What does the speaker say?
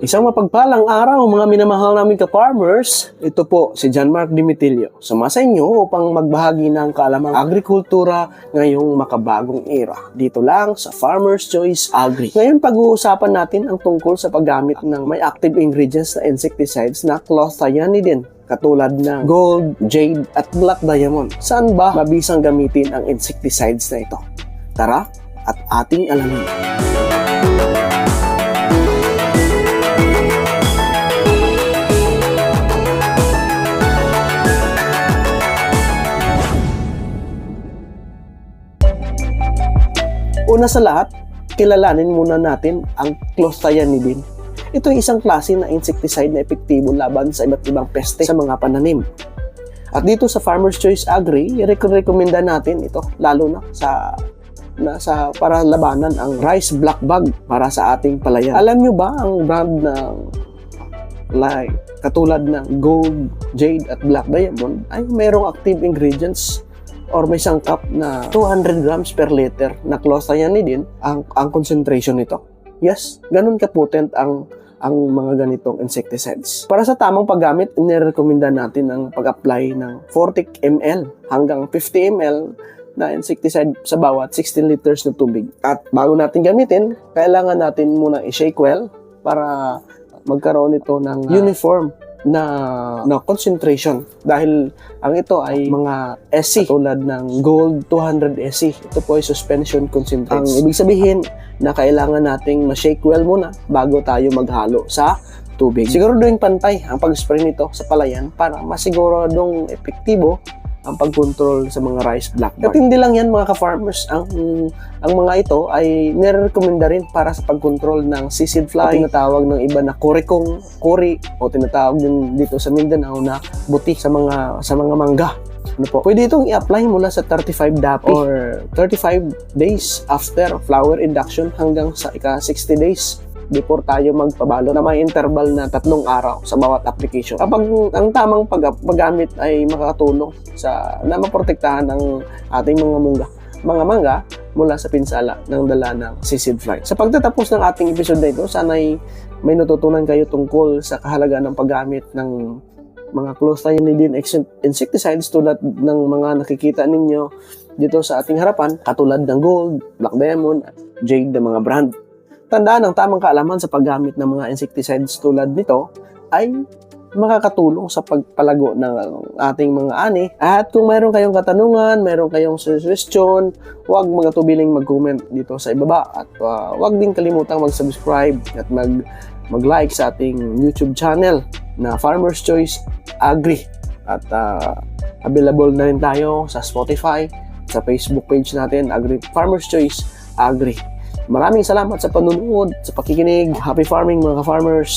Isang mapagpalang araw mga minamahal namin ka-farmers. Ito po si John Mark Dimitilio. Suma sa inyo upang magbahagi ng kaalamang agrikultura ngayong makabagong era. Dito lang sa Farmer's Choice Agri. Ngayon pag-uusapan natin ang tungkol sa paggamit ng may active ingredients na insecticides na clothianidin katulad ng gold, jade at black diamond. Saan ba mabisang gamitin ang insecticides na ito? Tara at ating alamin. Una sa lahat, kilalanin muna natin ang clothianidin. Ito ay isang klase na insecticide na epektibo laban sa iba't ibang peste sa mga pananim. At dito sa Farmer's Choice Agri, i-recommenda natin ito lalo na sa na sa para labanan ang rice black bug para sa ating palayan. Alam nyo ba ang brand ng like katulad ng gold, jade at black diamond ay mayroong active ingredients or may sangkap na 200 grams per liter na clothianidin ang, ang concentration nito. Yes, ganun ka-potent ang ang mga ganitong insecticides. Para sa tamang paggamit, inirekomenda natin ang pag-apply ng 40 ml hanggang 50 ml na insecticide sa bawat 16 liters na tubig. At bago natin gamitin, kailangan natin muna i-shake well para magkaroon ito ng uh, uniform na, na concentration. Dahil ang ito ay mga SC tulad ng gold 200 SC ito po ay suspension concentrates. Ang ibig sabihin na kailangan nating ma-shake well muna bago tayo maghalo sa tubig. Siguraduhin pantay ang pag-spray nito sa palayan para masiguradong epektibo ang pagkontrol sa mga rice black. At hindi lang yan mga ka-farmers, ang, ang mga ito ay nire-recommenda rin para sa pagkontrol ng seed fly, o tinatawag ng iba na kurikong kuri o tinatawag din dito sa Mindanao na buti sa mga sa mga mangga. Ano po? Pwede itong i-apply mula sa 35 dapi or 35 days after flower induction hanggang sa ika 60 days before tayo magpabalo na may interval na tatlong araw sa bawat application. Kapag ang tamang pag paggamit ay makakatulong sa na maprotektahan ang ating mga mungga, mga mangga mula sa pinsala ng dala ng seed fly. Sa pagtatapos ng ating episode na ito, sana'y may natutunan kayo tungkol sa kahalagaan ng paggamit ng mga clothianidin insecticides tulad ng mga nakikita ninyo dito sa ating harapan, katulad ng gold, black diamond, jade na mga brand. Tandaan ang tamang kaalaman sa paggamit ng mga insecticides tulad nito ay makakatulong sa pagpalago ng ating mga ani. At kung mayroon kayong katanungan, mayroon kayong suggestion, huwag magatubiling mag-comment dito sa ibaba at uh, huwag din kalimutang mag-subscribe at mag mag-like sa ating YouTube channel na Farmer's Choice Agri. At uh, available na rin tayo sa Spotify, sa Facebook page natin, Agri Farmer's Choice Agri. Maraming salamat sa panunood, sa pakikinig. Happy farming mga ka-farmers!